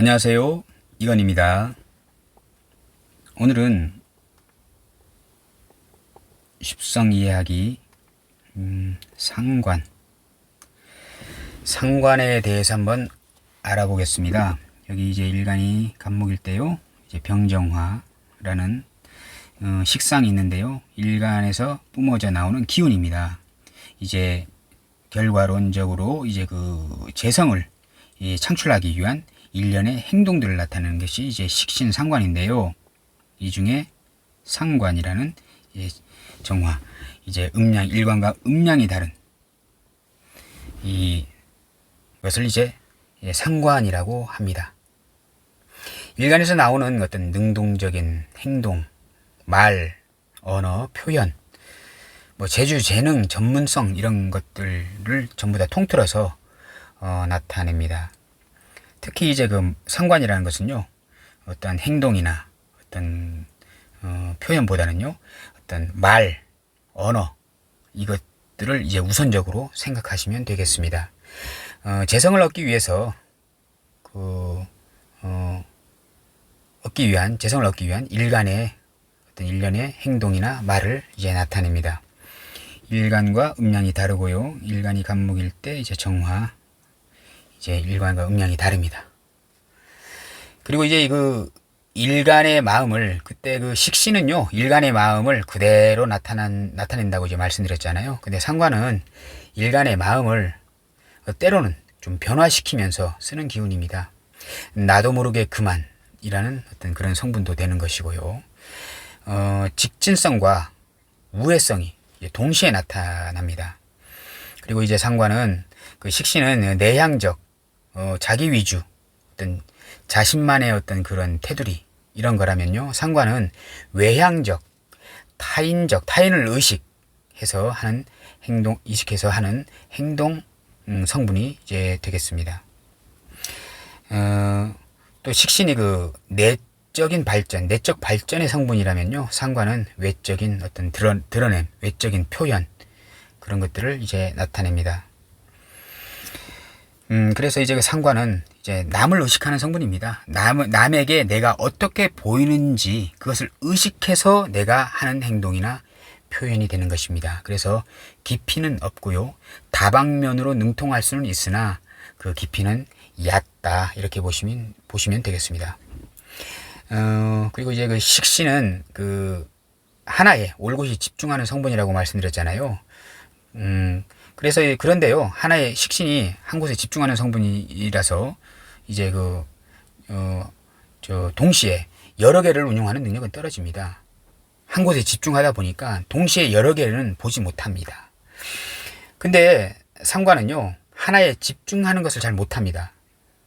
안녕하세요. 이건입니다. 오늘은 십성 이해하기 음, 상관 상관에 대해서 한번 알아보겠습니다. 여기 이제 일간이 간목일 때요. 이제 병정화라는 어, 식상이 있는데요. 일간에서 뿜어져 나오는 기운입니다. 이제 결과론적으로 이제 그 재성을 이 창출하기 위한 일련의 행동들을 나타내는 것이 이제 식신 상관인데요. 이 중에 상관이라는 이제 정화, 이제 음양 일관과 음양이 다른 이 것을 이제 상관이라고 합니다. 일간에서 나오는 어떤 능동적인 행동, 말, 언어, 표현, 뭐 재주, 재능, 전문성 이런 것들을 전부 다 통틀어서 어, 나타냅니다. 특히 이제 그 상관이라는 것은요, 어떠한 행동이나 어떤 어, 표현보다는요, 어떤 말, 언어 이것들을 이제 우선적으로 생각하시면 되겠습니다. 어, 재성을 얻기 위해서 그 어, 얻기 위한 재성을 얻기 위한 일간의 어떤 일련의 행동이나 말을 이제 나타냅니다. 일간과 음양이 다르고요. 일간이 간목일 때 이제 정화, 이제 일간과 음양이 다릅니다. 그리고 이제 그 일간의 마음을 그때 그 식신은요 일간의 마음을 그대로 나타난 나타낸다고 이제 말씀드렸잖아요. 근데 상관은 일간의 마음을 때로는 좀 변화시키면서 쓰는 기운입니다. 나도 모르게 그만이라는 어떤 그런 성분도 되는 것이고요. 어, 직진성과 우회성이 동시에 나타납니다. 그리고 이제 상관은 그 식신은 내향적, 어, 자기 위주, 어떤 자신만의 어떤 그런 테두리 이런 거라면요. 상관은 외향적, 타인적, 타인을 의식해서 하는 행동, 의식해서 하는 행동 음, 성분이 이제 되겠습니다. 어, 또 식신이 그 내적인 발전, 내적 발전의 성분이라면요. 상관은 외적인 어떤 드러, 드러냄, 외적인 표현 그런 것들을 이제 나타냅니다. 음, 그래서 이제 그 상관은 이제 남을 의식하는 성분입니다. 남, 남에게 내가 어떻게 보이는지 그것을 의식해서 내가 하는 행동이나 표현이 되는 것입니다. 그래서 깊이는 없고요. 다방면으로 능통할 수는 있으나 그 깊이는 얕다. 이렇게 보시면, 보시면 되겠습니다. 어, 그리고 이제 그 식신은 그 하나에 올곧이 집중하는 성분이라고 말씀드렸잖아요. 음, 그래서 그런데요. 하나의 식신이 한 곳에 집중하는 성분이라서 이제 그, 어, 저, 동시에 여러 개를 운용하는 능력은 떨어집니다. 한 곳에 집중하다 보니까 동시에 여러 개는 보지 못합니다. 근데 상관은요, 하나에 집중하는 것을 잘 못합니다.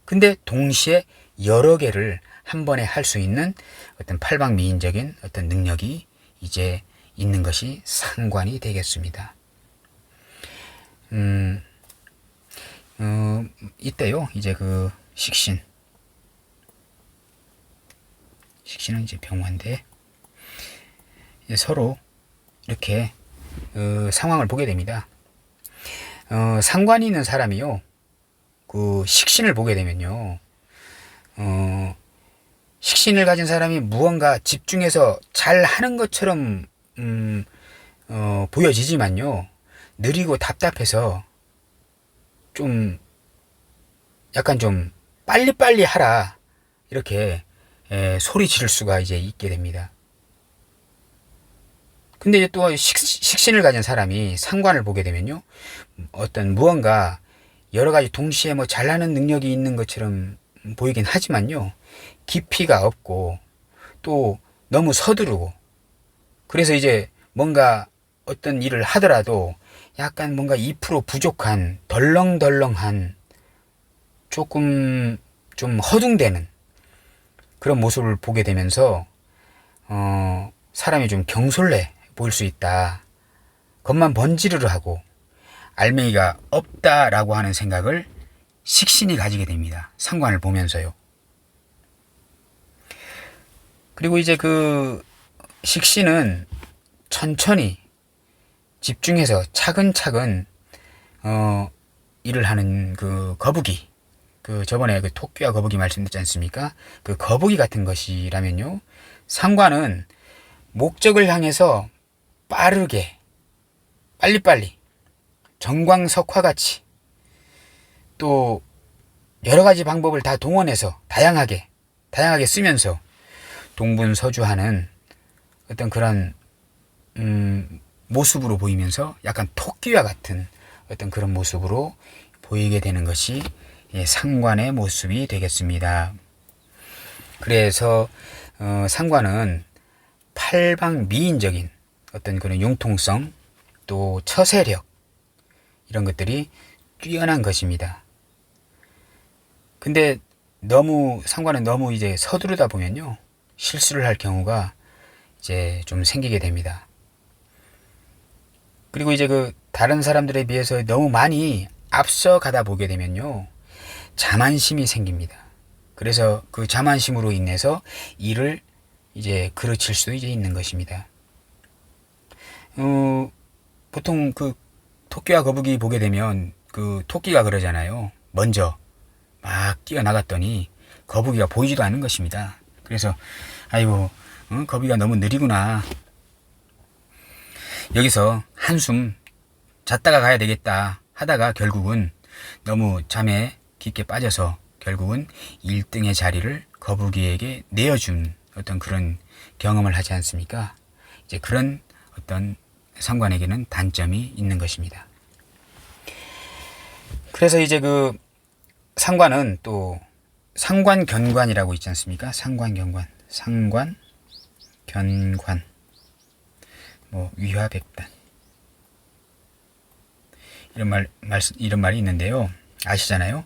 근데 동시에 여러 개를 한 번에 할 수 있는 어떤 팔방미인적인 어떤 능력이 이제 있는 것이 상관이 되겠습니다. 음, 어, 이때요, 이제 그 식신. 식신은 이제 병화인데, 서로 이렇게 어, 상황을 보게 됩니다. 어, 상관이 있는 사람이요, 그 식신을 보게 되면요, 어, 식신을 가진 사람이 무언가 집중해서 잘 하는 것처럼 음, 어, 보여지지만요, 느리고 답답해서 좀 약간 좀 빨리빨리 하라 이렇게 에, 소리 지를 수가 이제 있게 됩니다. 근데 이제 또 식, 식신을 가진 사람이 상관을 보게 되면요. 어떤 무언가 여러 가지 동시에 뭐 잘하는 능력이 있는 것처럼 보이긴 하지만요. 깊이가 없고 또 너무 서두르고 그래서 이제 뭔가 어떤 일을 하더라도 약간 뭔가 2% 부족한 덜렁덜렁한 조금 좀 허둥대는 그런 모습을 보게 되면서 어 사람이 좀 경솔해 보일 수 있다. 겉만 번지르르 하고 알맹이가 없다라고 하는 생각을 식신이 가지게 됩니다. 상관을 보면서요. 그리고 이제 그 식신은 천천히 집중해서 차근차근 어 일을 하는 그 거북이 그 저번에 그 토끼와 거북이 말씀드렸지 않습니까? 그 거북이 같은 것이라면요. 상관은 목적을 향해서 빠르게 빨리빨리 정광석화같이 또 여러 가지 방법을 다 동원해서 다양하게 다양하게 쓰면서 동분서주하는 어떤 그런 음, 모습으로 보이면서 약간 토끼와 같은 어떤 그런 모습으로 보이게 되는 것이 예, 상관의 모습이 되겠습니다. 그래서 어, 상관은 팔방미인적인 어떤 그런 융통성 또 처세력 이런 것들이 뛰어난 것입니다. 근데 너무 상관은 너무 이제 서두르다 보면요 실수를 할 경우가 이제 좀 생기게 됩니다. 그리고 이제 그 다른 사람들에 비해서 너무 많이 앞서가다 보게 되면요 자만심이 생깁니다. 그래서 그 자만심으로 인해서 일을 이제 그르칠 수도 이제 있는 것입니다. 어, 보통 그 토끼와 거북이 보게 되면 그 토끼가 그러잖아요. 먼저 막 뛰어나갔더니 거북이가 보이지도 않는 것입니다. 그래서 아이고 어, 거북이가 너무 느리구나. 여기서 한숨 잤다가 가야 되겠다 하다가 결국은 너무 잠에 깊게 빠져서 결국은 1등의 자리를 거북이에게 내어준 어떤 그런 경험을 하지 않습니까? 이제 그런 어떤 상관에게는 단점이 있는 것입니다. 그래서 이제 그 상관은 또 상관 견관이라고 있지 않습니까? 상관 견관, 상관 견관, 뭐 위화 백단 이런 말, 말 이런 말이 있는데요. 아시잖아요.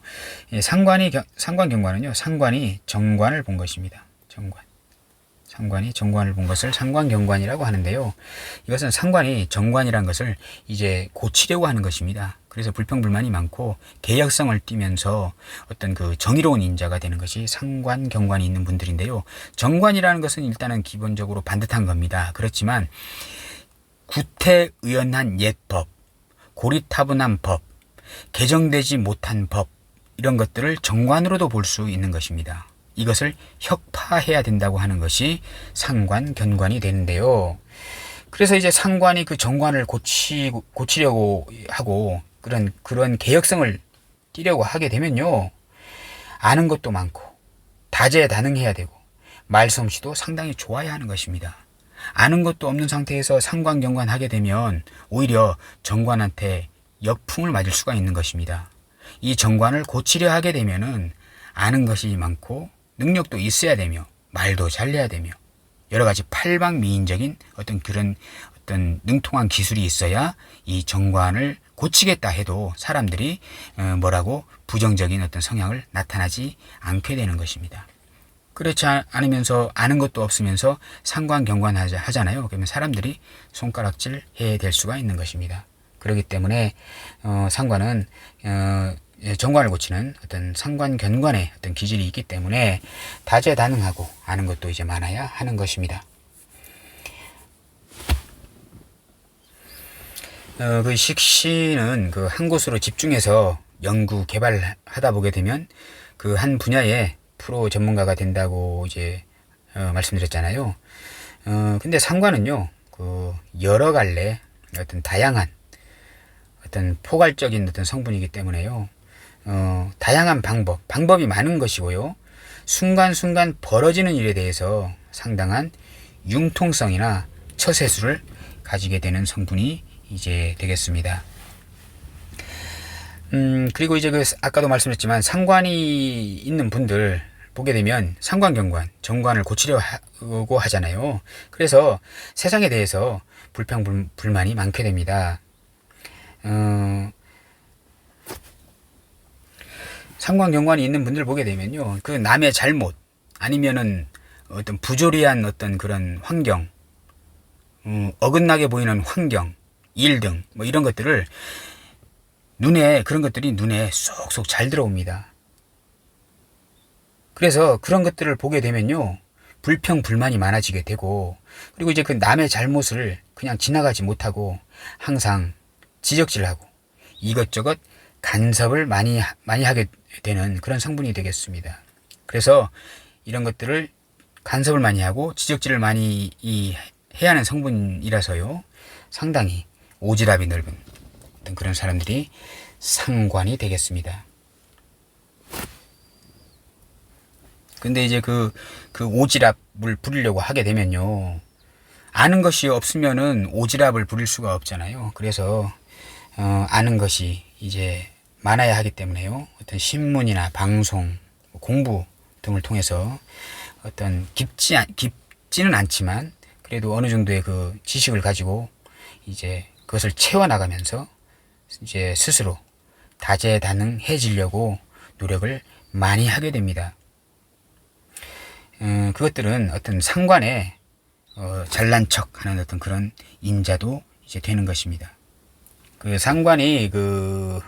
예, 상관이 상관 경관은요. 상관이 정관을 본 것입니다. 정관. 상관이 정관을 본 것을 상관 경관이라고 하는데요. 이것은 상관이 정관이란 것을 이제 고치려고 하는 것입니다. 그래서 불평불만이 많고 개혁성을 띠면서 어떤 그 정의로운 인자가 되는 것이 상관 경관이 있는 분들인데요. 정관이라는 것은 일단은 기본적으로 반듯한 겁니다. 그렇지만 구태의연한 옛법, 고리타분한 법, 개정되지 못한 법 이런 것들을 정관으로도 볼 수 있는 것입니다. 이것을 혁파해야 된다고 하는 것이 상관 견관이 되는데요. 그래서 이제 상관이 그 정관을 고치 고치려고 하고 그런 그런 개혁성을 띠려고 하게 되면요. 아는 것도 많고 다재다능해야 되고 말솜씨도 상당히 좋아야 하는 것입니다. 아는 것도 없는 상태에서 상관 경관 하게 되면 오히려 정관한테 역풍을 맞을 수가 있는 것입니다. 이 정관을 고치려 하게 되면은 아는 것이 많고 능력도 있어야 되며 말도 잘해야 되며 여러 가지 팔방미인적인 어떤 그런 어떤 능통한 기술이 있어야 이 정관을 고치겠다 해도 사람들이 어, 뭐라고 부정적인 어떤 성향을 나타나지 않게 되는 것입니다. 그렇지 않으면서 아는 것도 없으면서 상관 경관 하잖아요. 그러면 사람들이 손가락질 해야 될 수가 있는 것입니다. 그렇기 때문에 어, 상관은 어, 예, 정관을 고치는 어떤 상관 견관의 어떤 기질이 있기 때문에 다재다능하고 아는 것도 이제 많아야 하는 것입니다. 어, 그 식신은 그한 곳으로 집중해서 연구 개발하다 보게 되면 그 한 분야의 프로 전문가가 된다고 이제 어, 말씀드렸잖아요. 어, 근데 상관은요, 그 여러 갈래 어떤 다양한 어떤 포괄적인 어떤 성분이기 때문에요. 어, 다양한 방법, 방법이 많은 것이고요. 순간순간 벌어지는 일에 대해서 상당한 융통성이나 처세수를 가지게 되는 성분이 이제 되겠습니다. 음, 그리고 이제 그, 아까도 말씀드렸지만 상관이 있는 분들 보게 되면 상관경관, 정관을 고치려고 하잖아요. 그래서 세상에 대해서 불평, 불 만이 많게 됩니다. 어, 상관경관이 있는 분들 보게 되면요. 그 남의 잘못 아니면은 어떤 부조리한 어떤 그런 환경, 어, 어긋나게 보이는 환경, 일 등 뭐 이런 것들을 눈에 그런 것들이 눈에 쏙쏙 잘 들어옵니다. 그래서 그런 것들을 보게 되면요. 불평 불만이 많아지게 되고 그리고 이제 그 남의 잘못을 그냥 지나가지 못하고 항상 지적질하고 이것저것 간섭을 많이 많이 하게 되는 그런 성분이 되겠습니다. 그래서 이런 것들을 간섭을 많이 하고 지적질을 많이 이 해야 하는 성분이라서요. 상당히 오지랖이 넓은 어떤 그런 사람들이 상관이 되겠습니다. 근데 이제 그, 그 오지랖을 부리려고 하게 되면요. 아는 것이 없으면은 오지랖을 부릴 수가 없잖아요. 그래서, 어, 아는 것이 이제 많아야 하기 때문에요. 어떤 신문이나 방송, 공부 등을 통해서 어떤 깊지, 않- 깊지는 않지만 그래도 어느 정도의 그 지식을 가지고 이제 그것을 채워나가면서 이제 스스로 다재다능해지려고 노력을 많이 하게 됩니다. 음, 그것들은 어떤 상관에 어, 잘난 척 하는 어떤 그런 인자도 이제 되는 것입니다. 그 상관이 그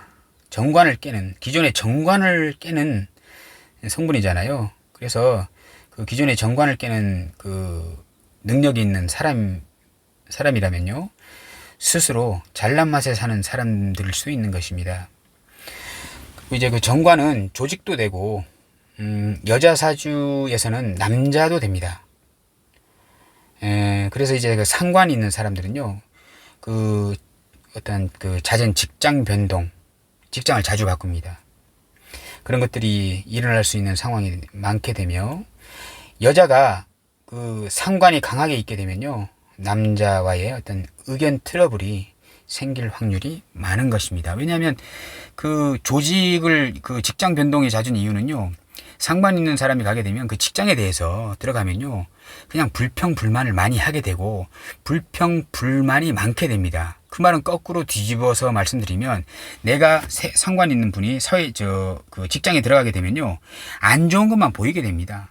정관을 깨는, 기존의 정관을 깨는 성분이잖아요. 그래서 그 기존의 정관을 깨는 그 능력이 있는 사람, 사람이라면요. 스스로 잘난 맛에 사는 사람들일 수 있는 것입니다. 이제 그 정관은 조직도 되고, 음, 여자 사주에서는 남자도 됩니다. 에, 그래서 이제 그 상관이 있는 사람들은요, 그 어떤 그 잦은 직장 변동, 직장을 자주 바꿉니다. 그런 것들이 일어날 수 있는 상황이 많게 되며, 여자가 그 상관이 강하게 있게 되면요, 남자와의 어떤 의견 트러블이 생길 확률이 많은 것입니다. 왜냐하면 그 조직을 그 직장 변동이 잦은 이유는요. 상관 있는 사람이 가게 되면 그 직장에 대해서 들어가면요. 그냥 불평 불만을 많이 하게 되고 불평 불만이 많게 됩니다. 그 말은 거꾸로 뒤집어서 말씀드리면 내가 세- 상관 있는 분이 서해 저그 직장에 들어가게 되면요. 안 좋은 것만 보이게 됩니다.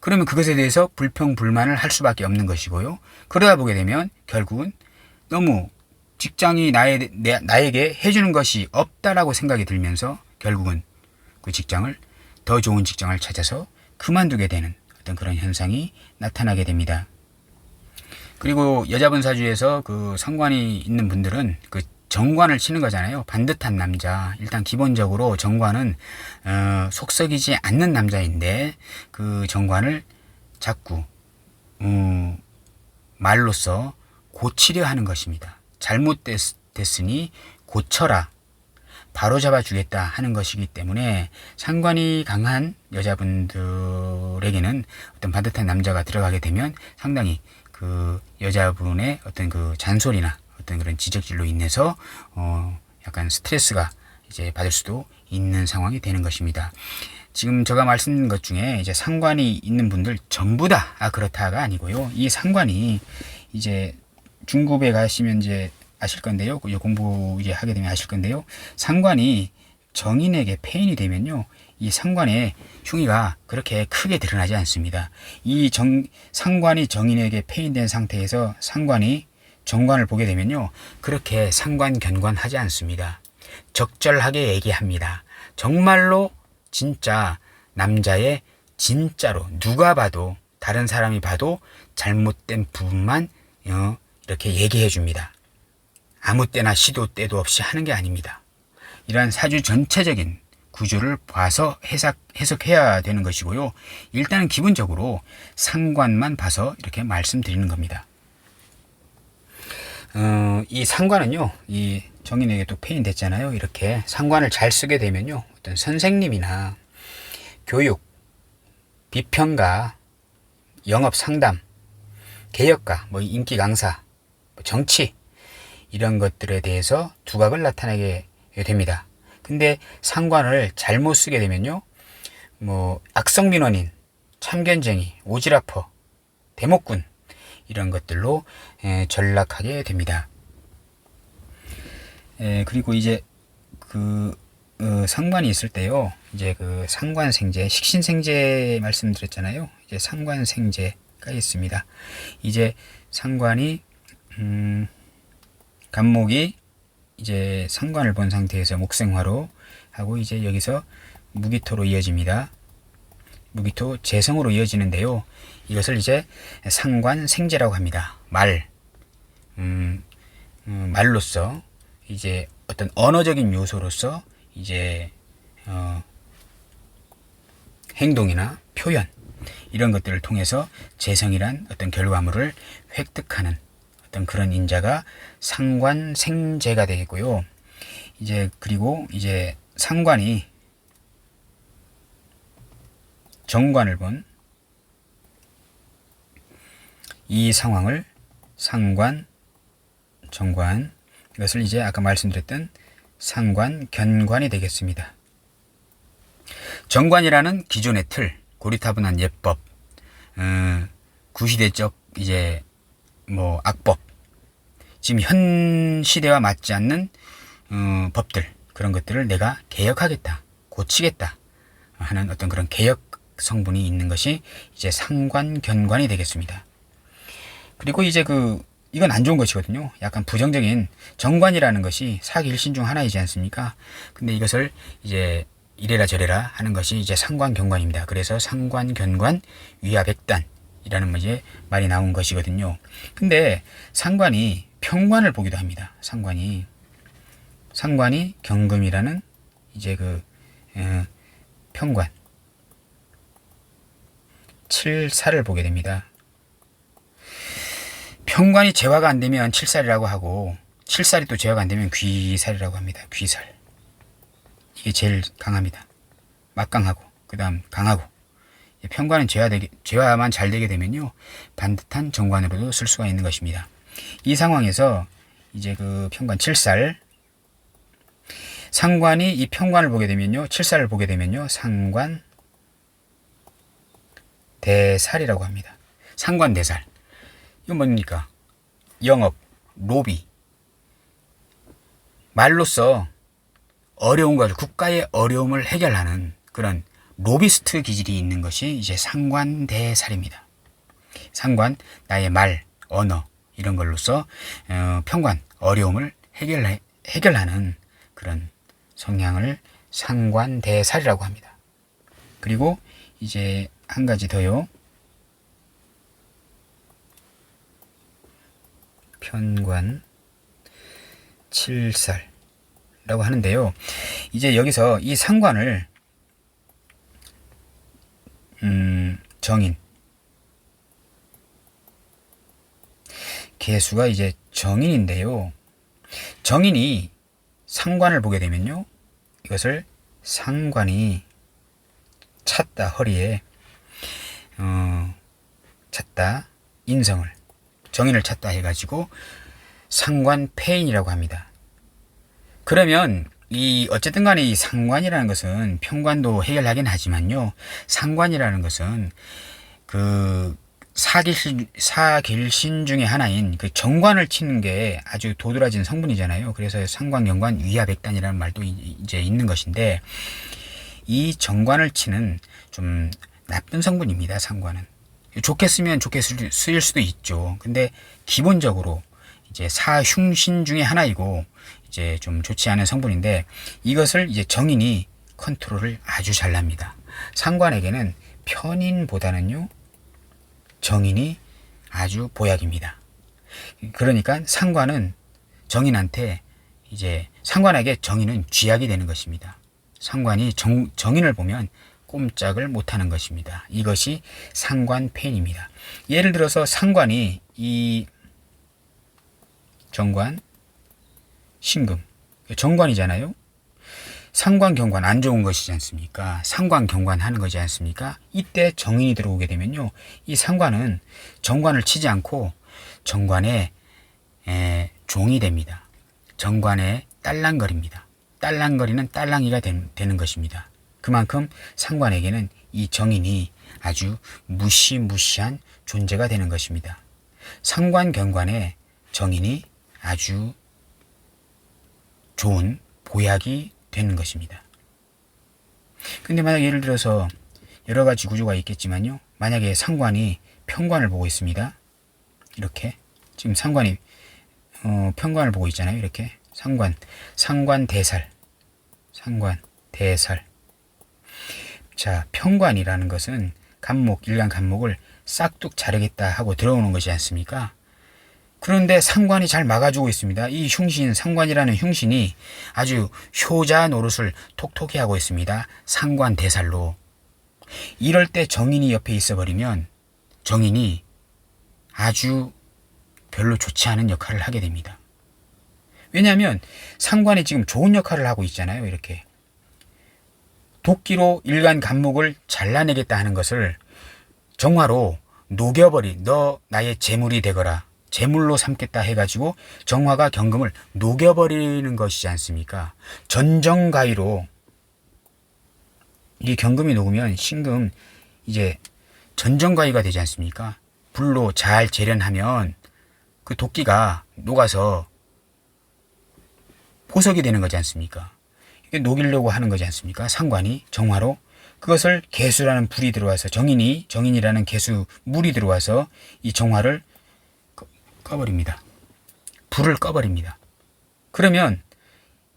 그러면 그것에 대해서 불평 불만을 할 수밖에 없는 것이고요. 그러다 보게 되면 결국은 너무 직장이 나에, 내, 나에게 해주는 것이 없다라고 생각이 들면서 결국은 그 직장을 더 좋은 직장을 찾아서 그만두게 되는 어떤 그런 현상이 나타나게 됩니다. 그리고 여자분 사주에서 그 상관이 있는 분들은 그 정관을 치는 거잖아요. 반듯한 남자. 일단 기본적으로 정관은 어, 속썩이지 않는 남자인데 그 정관을 자꾸 어, 말로써 고치려 하는 것입니다. 잘못됐으니 고쳐라. 바로 잡아주겠다 하는 것이기 때문에 상관이 강한 여자분들에게는 어떤 반듯한 남자가 들어가게 되면 상당히 그 여자분의 어떤 그 잔소리나 어떤 그런 지적질로 인해서 어 약간 스트레스가 이제 받을 수도 있는 상황이 되는 것입니다. 지금 제가 말씀드린 것 중에 이제 상관이 있는 분들 전부 다 아, 그렇다가 아니고요. 이 상관이 이제 중급에 가시면 이제 아실 건데요. 그 공부 이제 하게 되면 아실 건데요. 상관이 정인에게 폐인이 되면요. 이 상관의 흉의가 그렇게 크게 드러나지 않습니다. 이 정, 상관이 정인에게 폐인된 상태에서 상관이 정관을 보게 되면요. 그렇게 상관 견관하지 않습니다. 적절하게 얘기합니다. 정말로 진짜 남자의 진짜로 누가 봐도 다른 사람이 봐도 잘못된 부분만 어, 이렇게 얘기해 줍니다. 아무 때나 시도 때도 없이 하는 게 아닙니다. 이러한 사주 전체적인 구조를 봐서 해석, 해석해야 되는 것이고요. 일단은 기본적으로 상관만 봐서 이렇게 말씀드리는 겁니다. 어, 이 상관은요, 이 정인에게 또 페인 됐잖아요. 이렇게 상관을 잘 쓰게 되면요. 어떤 선생님이나 교육, 비평가, 영업 상담, 개혁가, 뭐 인기 강사, 뭐 정치, 이런 것들에 대해서 두각을 나타내게 됩니다. 근데 상관을 잘못 쓰게 되면요. 뭐 악성 민원인, 참견쟁이, 오지라퍼, 대목군 이런 것들로 에, 전락하게 됩니다. 에, 그리고 이제 그 어, 상관이 있을 때요. 이제 그 상관생제, 식신생제 말씀드렸잖아요. 이제 상관생제가 있습니다. 이제 상관이 음, 간목이 이제 상관을 본 상태에서 목생화로 하고 이제 여기서 무기토로 이어집니다. 무기토 재성으로 이어지는데요. 이것을 이제 상관생제라고 합니다. 말, 음, 음, 말로서 이제 어떤 언어적인 요소로서 이제 어, 행동이나 표현 이런 것들을 통해서 재성이란 어떤 결과물을 획득하는 어떤 그런 인자가 상관생재가 되겠고요. 이제 그리고 이제 상관이 정관을 본 이 상황을 상관, 정관 이것을 이제 아까 말씀드렸던 상관, 견관이 되겠습니다. 정관이라는 기존의 틀, 고리타분한 예법, 음, 구시대적 이제 뭐 악법, 지금 현 시대와 맞지 않는 어, 법들 그런 것들을 내가 개혁하겠다, 고치겠다 하는 어떤 그런 개혁 성분이 있는 것이 이제 상관 견관이 되겠습니다. 그리고 이제 그 이건 안 좋은 것이거든요. 약간 부정적인 정관이라는 것이 사기일신 중 하나이지 않습니까? 근데 이것을 이제 이래라 저래라 하는 것이 이제 상관경관입니다. 그래서 상관견관 위아백단 이라는 뭐 이제 말이 나온 것이거든요. 근데 상관이 평관을 보기도 합니다. 상관이 상관이 경금이라는 이제 그 어, 평관 칠사를 보게 됩니다. 평관이 제화가 안 되면 칠살이라고 하고 칠살이 또 제화가 안 되면 귀살이라고 합니다. 귀살. 이게 제일 강합니다. 막강하고 그 다음 강하고 평관은 제화만 잘 되게 되면요 반듯한 정관으로도 쓸 수가 있는 것입니다. 이 상황에서 이제 그 평관 칠살 상관이 이 평관을 보게 되면요 칠살을 보게 되면요 상관 대살이라고 합니다. 상관 대살 이건 뭡니까? 영업, 로비. 말로써 어려운 것, 국가의 어려움을 해결하는 그런 로비스트 기질이 있는 것이 이제 상관대살입니다. 상관, 나의 말, 언어, 이런 걸로써 어, 평관, 어려움을 해결, 해결하는 그런 성향을 상관대살이라고 합니다. 그리고 이제 한 가지 더요. 편관 칠살라고 하는데요. 이제 여기서 이 상관을 음, 정인 개수가 이제 정인인데요. 정인이 상관을 보게 되면요. 이것을 상관이 찼다 허리에 어, 찼다 인성을 정인을 찾다 해가지고 상관폐인이라고 합니다. 그러면 이 어쨌든 간에 이 상관이라는 것은 평관도 해결하긴 하지만요. 상관이라는 것은 그 사길신, 사길신 중에 하나인 그 정관을 치는 게 아주 도드라진 성분이잖아요. 그래서 상관 경관 위아백단이라는 말도 이제 있는 것인데 이 정관을 치는 좀 나쁜 성분입니다. 상관은. 좋게 쓰면 좋게 쓰일 수도 있죠. 근데 기본적으로 이제 사흉신 중에 하나이고 이제 좀 좋지 않은 성분인데 이것을 이제 정인이 컨트롤을 아주 잘납니다. 상관에게는 편인보다는요 정인이 아주 보약입니다. 그러니까 상관은 정인한테 이제 상관에게 정인은 쥐약이 되는 것입니다. 상관이 정, 정인을 보면 꼼짝을 못하는 것입니다. 이것이 상관폐인입니다. 예를 들어서 상관이 이 정관, 신금, 정관이잖아요. 상관, 경관 안 좋은 것이지 않습니까? 상관, 경관 하는 거지 않습니까? 이때 정인이 들어오게 되면요. 이 상관은 정관을 치지 않고 정관의 에, 종이 됩니다. 정관의 딸랑거립니다. 딸랑거리는 딸랑이가 되는 것입니다. 그만큼 상관에게는 이 정인이 아주 무시무시한 존재가 되는 것입니다. 상관 경관의 정인이 아주 좋은 보약이 되는 것입니다. 근데 만약 예를 들어서 여러 가지 구조가 있겠지만요. 만약에 상관이 평관을 보고 있습니다. 이렇게 지금 상관이 어, 평관을 보고 있잖아요. 이렇게 상관, 상관 대살, 상관 대살 자, 평관이라는 것은 간목, 일간 간목을 싹둑 자르겠다 하고 들어오는 것이 않습니까? 그런데 상관이 잘 막아주고 있습니다. 이 흉신, 상관이라는 흉신이 아주 효자 노릇을 톡톡히 하고 있습니다. 상관 대살로. 이럴 때 정인이 옆에 있어 버리면 정인이 아주 별로 좋지 않은 역할을 하게 됩니다. 왜냐하면 상관이 지금 좋은 역할을 하고 있잖아요. 이렇게 도끼로 일간 감목을 잘라내겠다 하는 것을 정화로 녹여버리 너 나의 재물이 되거라 재물로 삼겠다 해가지고 정화가 경금을 녹여버리는 것이지 않습니까? 전정가위로 이 경금이 녹으면 신금 이제 전정가위가 되지 않습니까? 불로 잘 재련하면 그 도끼가 녹아서 보석이 되는 거지 않습니까? 이게 녹이려고 하는 거지 않습니까? 상관이 정화로 그것을 개수라는 불이 들어와서 정인이 정인이라는 개수 물이 들어와서 이 정화를 꺼- 꺼버립니다. 불을 꺼버립니다. 그러면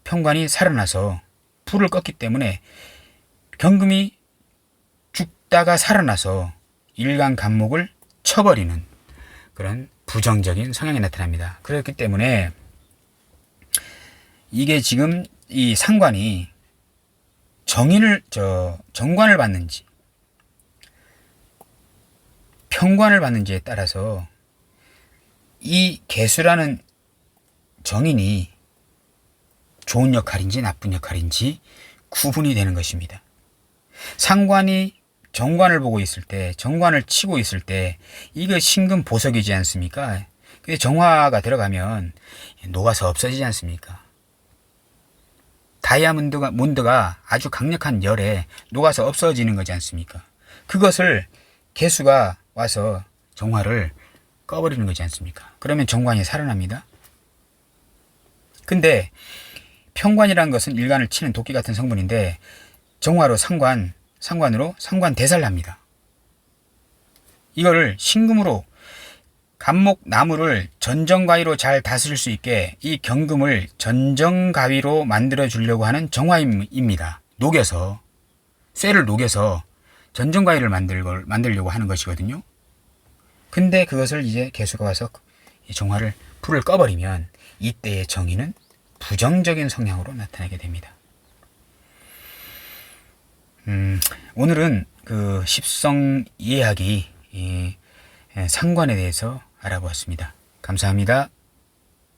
평관이 살아나서 불을 껐기 때문에 경금이 죽다가 살아나서 일간 감목을 쳐버리는 그런 부정적인 성향이 나타납니다. 그렇기 때문에 이게 지금 이 상관이 정인을 저 정관을 받는지 평관을 받는지에 따라서 이 개수라는 정인이 좋은 역할인지 나쁜 역할인지 구분이 되는 것입니다. 상관이 정관을 보고 있을 때, 정관을 치고 있을 때, 이거 신금 보석이지 않습니까? 근데 정화가 들어가면 녹아서 없어지지 않습니까? 다이아몬드가 몬드가 아주 강력한 열에 녹아서 없어지는 거지 않습니까? 그것을 개수가 와서 정화를 꺼버리는 거지 않습니까? 그러면 정관이 살아납니다. 근데 평관이라는 것은 일간을 치는 도끼 같은 성분인데 정화로 상관, 상관으로 상관 대살을 합니다. 이거를 신금으로 감목 나무를 전정가위로 잘 다스릴 수 있게 이 경금을 전정가위로 만들어 주려고 하는 정화입니다. 녹여서 쇠를 녹여서 전정가위를 만들 걸 만들려고 하는 것이거든요. 근데 그것을 이제 개수가 와서 이 정화를 불을 꺼버리면 이때의 정의는 부정적인 성향으로 나타나게 됩니다. 음, 오늘은 그 십성 이해하기 이 상관에 대해서 알아보았습니다. 감사합니다.